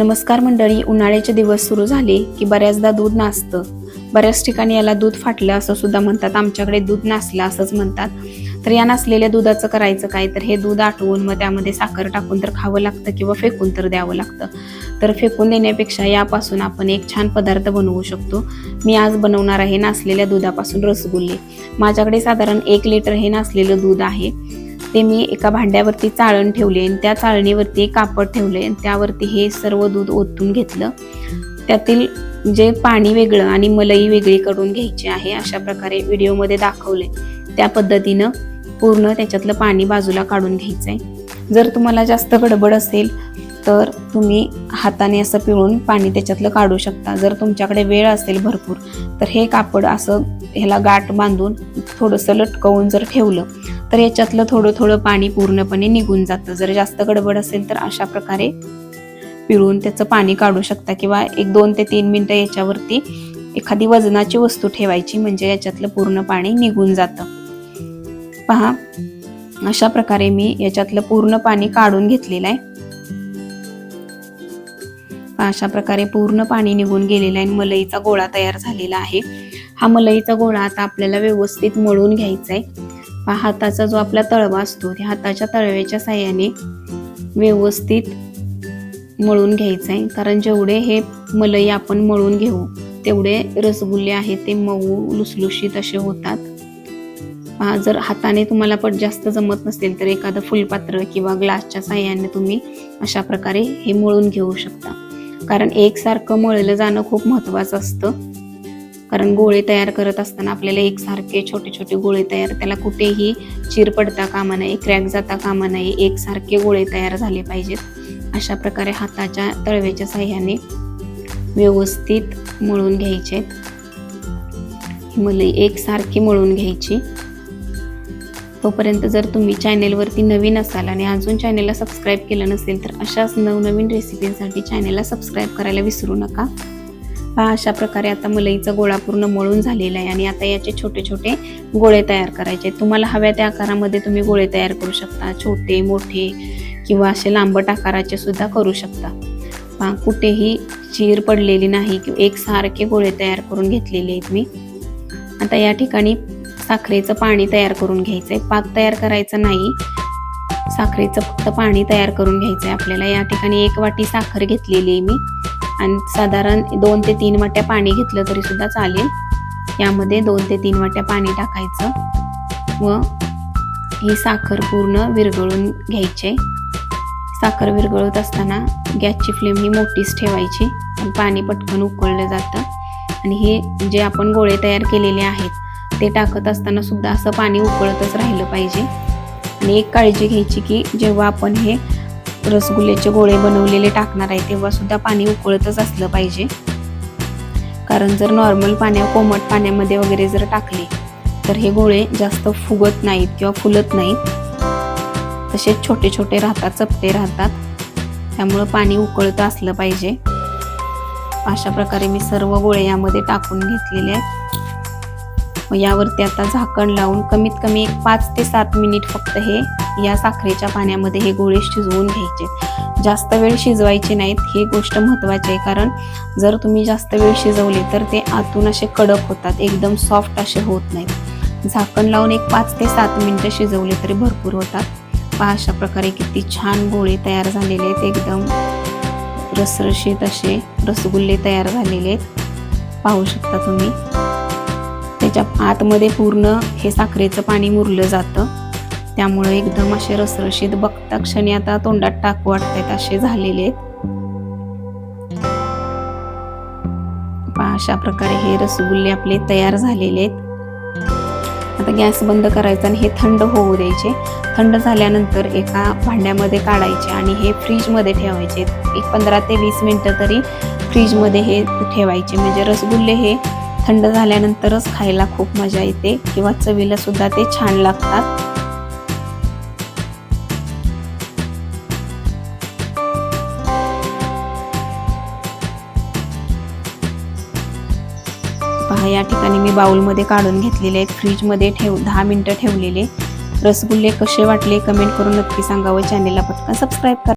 नमस्कार मंडळी उन्हाळ्याचे दिवस सुरू झाले की बऱ्याचदा दूध नासतं बऱ्याच ठिकाणी याला दूध फाटलं असं सुद्धा म्हणतात. आमच्याकडे दूध नासलं असंच म्हणतात. तर या नासलेल्या दुधाचं करायचं काय? तर हे दूध आटवून मग त्यामध्ये साखर टाकून तर खावं लागतं किंवा फेकून तर द्यावं लागतं. तर फेकून देण्यापेक्षा यापासून आपण एक छान पदार्थ बनवू शकतो. मी आज बनवणार आहे नासलेल्या दुधापासून रसगुल्ले. माझ्याकडे साधारण एक लिटर हे नासलेलं दूध आहे. ते मी एका भांड्यावरती चाळण ठेवले आणि त्या चाळणीवरती कापड ठेवले आणि त्यावरती हे सर्व दूध ओतून घेतलं. त्यातील जे पाणी वेगळं आणि मलई वेगळी करून घ्यायची आहे अशा प्रकारे व्हिडिओमध्ये दाखवले. त्या पद्धतीनं पूर्ण त्याच्यातलं पाणी बाजूला काढून घ्यायचं आहे जर तुम्हाला जास्त गडबड असेल तर तुम्ही हाताने असं पिळून पाणी त्याच्यातलं काढू शकता. जर तुमच्याकडे वेळ असेल भरपूर तर हे कापड असं ह्याला गाठ बांधून थोडंसं लटकवून जर ठेवलं तर याच्यातलं थोडं थोडं पाणी पूर्णपणे निघून जातं. जर जास्त गडबड असेल तर अशा प्रकारे पिळून त्याचं पाणी काढू शकता किंवा एक दोन ते तीन मिनटं याच्यावरती एखादी वजनाची वस्तू ठेवायची म्हणजे याच्यातलं पूर्ण पाणी निघून जातं. पहा अशा प्रकारे मी याच्यातलं पूर्ण पाणी काढून घेतलेलं आहे. अशा प्रकारे पूर्ण पाणी निघून गेलेलं आहे आणि मलईचा गोळा तयार झालेला आहे. हा मलईचा गोळा आता आपल्याला व्यवस्थित मळून घ्यायचा आहे. हाताचा जो आपला तळवा असतो त्या हाताच्या तळव्याच्या साह्याने व्यवस्थित मळून घ्यायचं आहे. कारण जेवढे हे मलई आपण मळून घेऊ तेवढे रसगुल्ले आहेत ते मऊ लुसलुशीत असे होतात. पहा जर हाताने तुम्हाला पण जास्त जमत नसेल तर एखादं फुलपात्र किंवा ग्लासच्या साह्याने तुम्ही अशा प्रकारे हे मळून घेऊ शकता. कारण एकसारखं मळलं जाणं खूप महत्वाचं असतं. कारण गोळे तयार करत असताना आपल्याला एकसारखे छोटे छोटे गोळे तयार त्याला कुठेही चिर पडता कामा नये क्रॅक जाता कामा नये एकसारखे गोळे तयार झाले पाहिजेत. अशा प्रकारे हाताच्या तळव्याच्या साह्याने व्यवस्थित मळून घ्यायचे. मलाई एकसारखी मळून घ्यायची. तोपर्यंत जर तुम्ही चॅनेलवरती नवीन असाल आणि अजून चॅनेलला सबस्क्राईब केलं नसेल तर अशाच नवनवीन रेसिपींसाठी चॅनेलला सबस्क्राईब करायला विसरू नका. पहा अशा प्रकारे आता मलईचा गोळा पूर्ण मळून झालेला आहे आणि आता याचे छोटे छोटे गोळे तयार करायचे आहेत. तुम्हाला हव्या त्या आकारामध्ये तुम्ही गोळे तयार करू शकता. छोटे मोठे किंवा असे लांबट आकाराचे सुद्धा करू शकता. पहा कुठेही चीर पडलेली नाही किंवा एकसारखे गोळे तयार करून घेतलेले आहेत मी. आता या ठिकाणी साखरेचं पाणी तयार करून घ्यायचंय. पाक तयार करायचं नाही. साखरेचं फक्त पाणी तयार करून घ्यायचंय आपल्याला. या ठिकाणी एक वाटी साखर घेतलेली आहे मी. आणि साधारण दोन ते तीन वाट्या पाणी घेतलं तरी सुद्धा चालेल. यामध्ये दोन ते तीन वाट्या पाणी टाकायचं व ही साखर पूर्ण विरघळून घ्यायचे. साखर विरघळत असताना गॅसची फ्लेम ही मोठीच ठेवायची आणि पाणी पटकन उकळलं जातं. आणि हे जे आपण गोळे तयार केलेले आहेत ते टाकत असताना सुद्धा असं पाणी उकळतच राहिलं पाहिजे. आणि एक काळजी घ्यायची की जेव्हा आपण हे रसगुल्ल्याचे गोळे बनवलेले टाकणार आहे तेव्हा सुद्धा पाणी उकळतच असलं पाहिजे. कारण जर नॉर्मल पाण्या कोमट पाण्यामध्ये वगैरे जर टाकले तर हे गोळे जास्त फुगत नाहीत किंवा फुलत नाहीत. तसेच छोटे छोटे राहतात चपटे राहतात. त्यामुळं पाणी उकळतं असलं पाहिजे. अशा प्रकारे मी सर्व गोळे यामध्ये टाकून घेतलेले आहेत. मग यावरती आता झाकण लावून कमीत कमी एक पाच ते सात मिनिट फक्त हे या साखरेच्या पाण्यामध्ये हे गोळे शिजवून घ्यायचे. जास्त वेळ शिजवायचे नाहीत ही गोष्ट महत्त्वाची आहे. कारण जर तुम्ही जास्त वेळ शिजवले तर ते आतून असे कडक होतात एकदम सॉफ्ट असे होत नाहीत. झाकण लावून एक पाच ते सात मिनटं शिजवले तरी भरपूर होतात. पहा अशा प्रकारे किती छान गोळे तयार झालेले आहेत. एकदम रसरशीत असे रसगुल्ले तयार झालेले आहेत. पाहू शकता तुम्ही. त्याच्या आतमध्ये पूर्ण हे साखरेचं पाणी मुरलं जातं. त्यामुळे एकदम असे रसरशीत बघता क्षणी आता तोंडात टाकू वाटतायत असे झालेले आहेत. अशा प्रकारे हे रसगुल्ले आपले तयार झालेले आहेत. आता गॅस बंद करायचा आणि हे थंड होऊ द्यायचे. थंड झाल्यानंतर एका भांड्यामध्ये काढायचे आणि हे फ्रीजमध्ये ठेवायचे. एक पंधरा ते वीस मिनटं तरी फ्रीजमध्ये हे ठेवायचे. म्हणजे रसगुल्ले हे थंड झाल्यानंतरच खायला खूप मजा येते किंवा चवीला सुद्धा ते छान लागतात. पहा या ठिकाणी मी बाउलमध्ये काढून घेतलेले आहेत. फ्रीजमध्ये ठेव दहा मिनटं ठेवलेले. रसगुल्ले कसे वाटले कमेंट करून नक्की सांगा व चॅनेलला पटकन सबस्क्राईब करा.